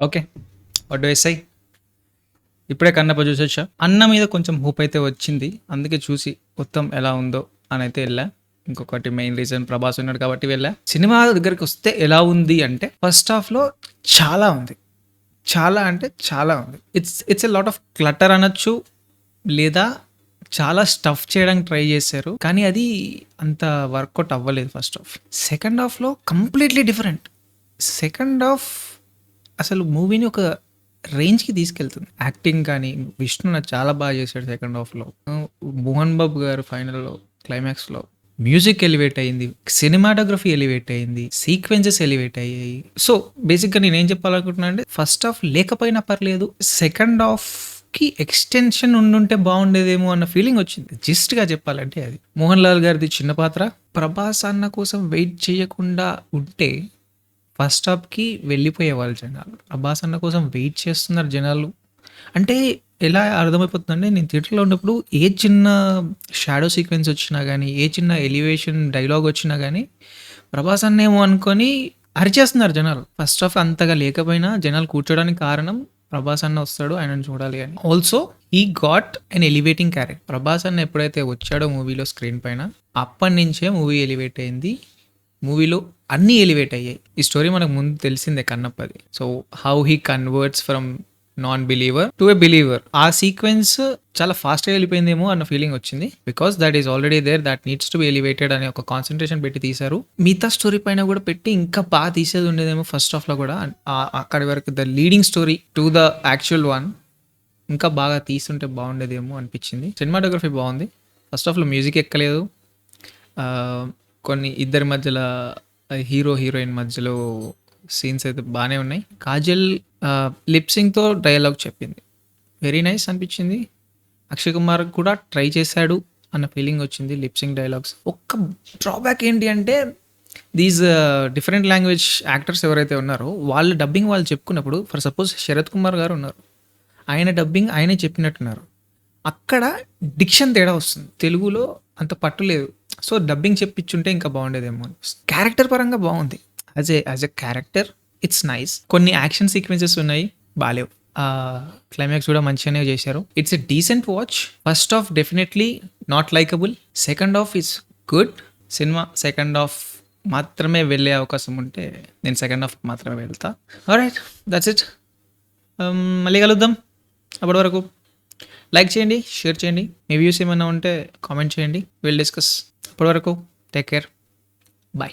Okay వడ్ SI ఇప్పుడే కన్నప్ప చూసొచ్చా? అన్న మీద కొంచెం హూప్ అయితే వచ్చింది. అందుకే చూసి మొత్తం ఎలా ఉందో అని అయితే వెళ్ళా. ఇంకొకటి మెయిన్ రీజన్ ప్రభాస్ ఉన్నాడు కాబట్టి వెళ్ళా. సినిమా దగ్గరికి వస్తే ఎలా ఉంది అంటే ఫస్ట్ హాఫ్లో చాలా ఉంది. చాలా అంటే చాలా ఉంది. It's it's a lot of clutter అనొచ్చు లేదా చాలా స్టఫ్ చేయడానికి ట్రై చేశారు కానీ అది అంత వర్కౌట్ అవ్వలేదు ఫస్ట్ హాఫ్ సెకండ్ హాఫ్లో కంప్లీట్లీ డిఫరెంట్ సెకండ్ హాఫ్ అసలు మూవీని ఒక రేంజ్కి తీసుకెళ్తుంది. యాక్టింగ్ కానీ విష్ణు నాకు చాలా బాగా చేశాడు సెకండ్ హాఫ్లో మోహన్ బాబు గారు ఫైనల్లో క్లైమాక్స్లో మ్యూజిక్ ఎలివేట్ అయింది సినిమాటోగ్రఫీ ఎలివేట్ అయింది సీక్వెన్సెస్ ఎలివేట్ అయ్యాయి. సో బేసిక్గా నేను ఏం చెప్పాలనుకుంటున్నా అంటే ఫస్ట్ హాఫ్ లేకపోయినా పర్లేదు సెకండ్ హాఫ్కి ఎక్స్టెన్షన్ ఉండుంటే బాగుండేదేమో అన్న ఫీలింగ్ వచ్చింది. జస్ట్గా చెప్పాలంటే అది. మోహన్ లాల్ గారిది చిన్న పాత్ర. ప్రభాస్ అన్న కోసం వెయిట్ చేయకుండా ఉంటే ఫస్ట్ హాఫ్కి వెళ్ళిపోయేవాళ్ళు జనాలు. ప్రభాస్ అన్న కోసం వెయిట్ చేస్తున్నారు జనాలు. అంటే ఎలా అర్థమైపోతుందంటే నేను థియేటర్లో ఉన్నప్పుడు ఏ చిన్న షాడో సీక్వెన్స్ వచ్చినా కానీ ఏ చిన్న ఎలివేషన్ డైలాగ్ వచ్చినా కానీ ప్రభాస్ అన్నేమో అనుకొని అరిచేస్తున్నారు జనాలు. ఫస్ట్ ఆఫ్ అంతగా లేకపోయినా జనాలు కూర్చోడానికి కారణం ప్రభాస్ అన్న వస్తాడు ఆయనను చూడాలి అని. ఆల్సో ఈ God and elevating character Prabhas అన్న ఎప్పుడైతే వచ్చాడో మూవీలో స్క్రీన్ పైన అప్పటి నుంచే మూవీ ఎలివేట్ అయింది. మూవీలో అన్నీ ఎలివేట్ అయ్యాయి. ఈ స్టోరీ మనకు ముందు తెలిసిందే కన్నప్పది. So how he converts from non believer to a believer ఆ సీక్వెన్స్ చాలా ఫాస్ట్గా వెళ్ళిపోయిందేమో అన్న ఫీలింగ్ వచ్చింది. Because that is already there that needs to be elevated అనే ఒక కాన్సన్ట్రేషన్ పెట్టి తీశారు. మిగతా స్టోరీ పైన కూడా పెట్టి ఇంకా బాగా తీసేది ఉండేదేమో ఫస్ట్ హాఫ్లో కూడా. అక్కడి వరకు the leading story to the actual one ఇంకా బాగా తీస్తుంటే బాగుండేదేమో అనిపించింది. సినిమాటోగ్రఫీ బాగుంది. ఫస్ట్ హాఫ్లో మ్యూజిక్ ఎక్కలేదు. కొన్ని ఇద్దరి మధ్యలో హీరో హీరోయిన్ మధ్యలో సీన్స్ అయితే బాగానే ఉన్నాయి. కాజల్ లిప్సింగ్తో డైలాగ్ చెప్పింది. వెరీ నైస్ అనిపించింది. అక్షయ్ కుమార్ కూడా ట్రై చేశాడు అన్న ఫీలింగ్ వచ్చింది లిప్సింగ్ డైలాగ్స్ ఒక్క డ్రాబ్యాక్ ఏంటి అంటే దీస్ డిఫరెంట్ లాంగ్వేజ్ యాక్టర్స్ ఎవరైతే ఉన్నారో వాళ్ళు డబ్బింగ్ వాళ్ళు చెప్పుకున్నప్పుడు ఫర్ సపోజ్ శరత్ కుమార్ గారు ఉన్నారు. ఆయన డబ్బింగ్ ఆయనే చెప్పినట్టున్నారు. అక్కడ డిక్షన్ తేడా వస్తుంది. తెలుగులో అంత పట్టు లేదు. సో డబ్బింగ్ చెప్పించుంటే ఇంకా బాగుండేదేమో. క్యారెక్టర్ పరంగా బాగుంది. As a as a character it's nice కొన్ని యాక్షన్ సీక్వెన్సెస్ ఉన్నాయి బాలేవు. క్లైమాక్స్ కూడా మంచిగానే చేశారు. It's a decent watch first half definitely not likable second half is good cinema second half మాత్రమే వెళ్ళే అవకాశం ఉంటే నేను సెకండ్ హాఫ్ మాత్రమే వెళ్తా. రైట్ దట్స్ ఇట్ మళ్ళీ కలుద్దాం. అప్పటి వరకు. లైక్ చేయండి షేర్ చేయండి. మీ వ్యూస్ ఏమైనా ఉంటే కామెంట్ చేయండి. విల్ డిస్కస్ అప్పటి వరకు టేక్ కేర్ బాయ్